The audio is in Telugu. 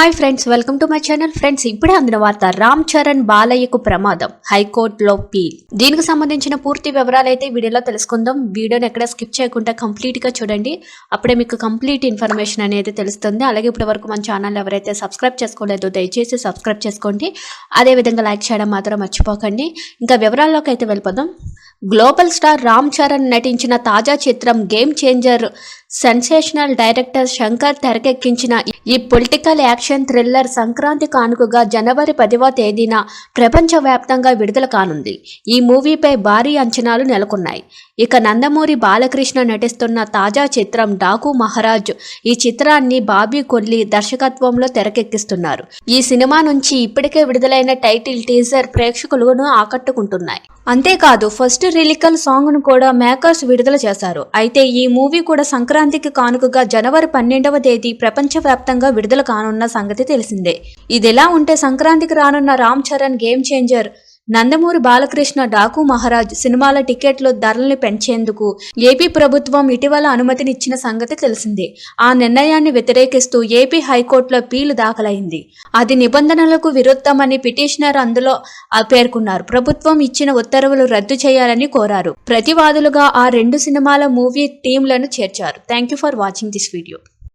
Hi friends welcome to my channel friends ఇప్పుడే అందిన వార్త రామ్ చరణ్ బాలయ్యకు ప్రమాదం. హైకోర్టులో పీల్. దీనికి సంబంధించిన పూర్తి వివరాలు అయితే వీడియోలో తెలుసుకుందాం. వీడియోని ఎక్కడ స్కిప్ చేయకుండా కంప్లీట్గా చూడండి. అప్పుడే మీకు కంప్లీట్ ఇన్ఫర్మేషన్ అనేది తెలుస్తుంది. అలాగే ఇప్పటి వరకు మన ఛానల్ ఎవరైతే సబ్స్క్రైబ్ చేసుకోలేదో దయచేసి సబ్స్క్రైబ్ చేసుకోండి. అదే విధంగా లైక్ చేయడం మాత్రం మర్చిపోకండి. ఇంకా వివరాల్లోకి అయితే వెళ్ళిపోదాం. గ్లోబల్ స్టార్ రామ్ చరణ్ నటించిన తాజా చిత్రం game changer sensational director Shankar తెరకెక్కించిన ఈ పొలిటికల్ యాక్షన్ థ్రిల్లర్ సంక్రాంతి కానుకగా జనవరి పదివ తేదీన ప్రపంచవ్యాప్తంగా విడుదల కానుంది. ఈ మూవీపై భారీ అంచనాలు నెలకొన్నాయి. ఇక నందమూరి బాలకృష్ణ నటిస్తున్న తాజా చిత్రం డాకు మహారాజ్ ఈ చిత్రాన్ని బాబీ కొల్లి దర్శకత్వంలో తెరకెక్కిస్తున్నారు. ఈ సినిమా నుంచి ఇప్పటికే విడుదలైన టైటిల్ టీజర్ ప్రేక్షకులను ఆకట్టుకుంటున్నాయి. అంతేకాదు ఫస్ట్ రిలికల్ సాంగ్ను కూడా మేకర్స్ విడుదల చేశారు. అయితే ఈ మూవీ కూడా సంక్రాంతి సంక్రాంతికి కానుకగా జనవరి పన్నెండవ తేదీ ప్రపంచవ్యాప్తంగా విడుదల కానున్న సంగతి తెలిసిందే. ఇదిలా ఉంటే సంక్రాంతికి రానున్న రామ్ చరణ్ గేమ్ చేంజర్ నందమూరి బాలకృష్ణ డాకు మహారాజ్ సినిమాల టికెట్లు ధరల్ని పెంచేందుకు ఏపీ ప్రభుత్వం ఇటీవల అనుమతినిచ్చిన సంగతి తెలిసిందే. ఆ నిర్ణయాన్ని వ్యతిరేకిస్తూ ఏపీ హైకోర్టులో పీలు దాఖలైంది. అది నిబంధనలకు విరుద్ధమని పిటిషనర్ అందులో పేర్కొన్నారు. ప్రభుత్వం ఇచ్చిన ఉత్తర్వులు రద్దు చేయాలని కోరారు. ప్రతివాదులుగా ఆ రెండు సినిమాల మూవీ టీంలను చేర్చారు. Thank you for watching this video.